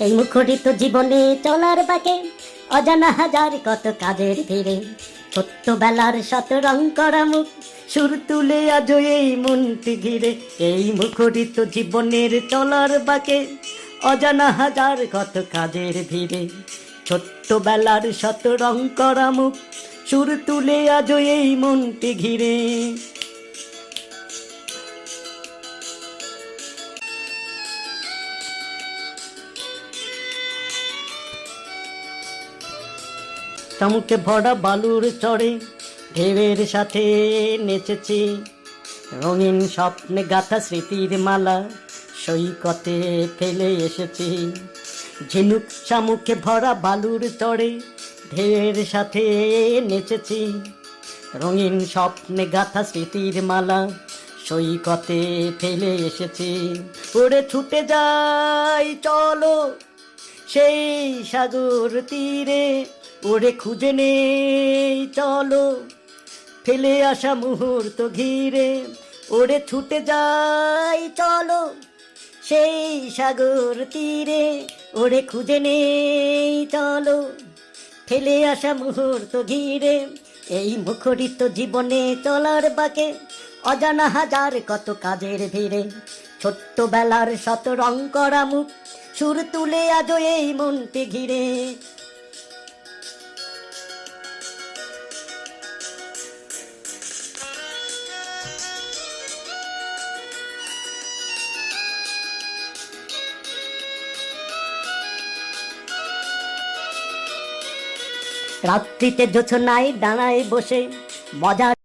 এই মুখরিত জীবনে চলার বাকে অজানা হাজার কত কাজের ভিড়ে। ছোট্টবেলার শত রং করা মুখ, সুর তুলে আজ এই মনটি ঘিরে। এই মুখরিত জীবনের চলার বাকে অজানা হাজার কত কাজের ভিড়ে। ছোট্টবেলার শত রং করা মুখ, সুর তুলে আজ এই মনটি ঘিরে। চমকে ভরা বালুর চড়ে ঢেউয়ের সাথে নেচেছি রঙিন স্বপ্নে গাথা স্মৃতির মালা সৈকতে ফেলে এসেছি। ঝিনুক শামুকে ভরা বালুর চড়ে ঢেউয়ের সাথে নেচেছি রঙিন স্বপ্নে গাথা স্মৃতির মালা সৈকতে ফেলে এসেছি। ওরে ছুটে যাই, চলো সেই সাগর তীরে ওরে খুঁজে নেই, চলো। ফেলে আসা মুহূর্ত ঘিরে ওরে ছুটে যাই, চলো। সেই সাগর তীরে ওরে খুঁজে নেই, চলো। ফেলে আসা মুহূর্ত ঘিরে এই মুখরিত জীবনে চলার বাকে অজানা হাজার কত কাজের ভিড়ে। ছোট্টবেলার শত রং করা মুখ, সুর তুলে আজও এই মনটি ঘিরে। রাত্রিতে জোছনায় দাঁড়ায় বসে মজা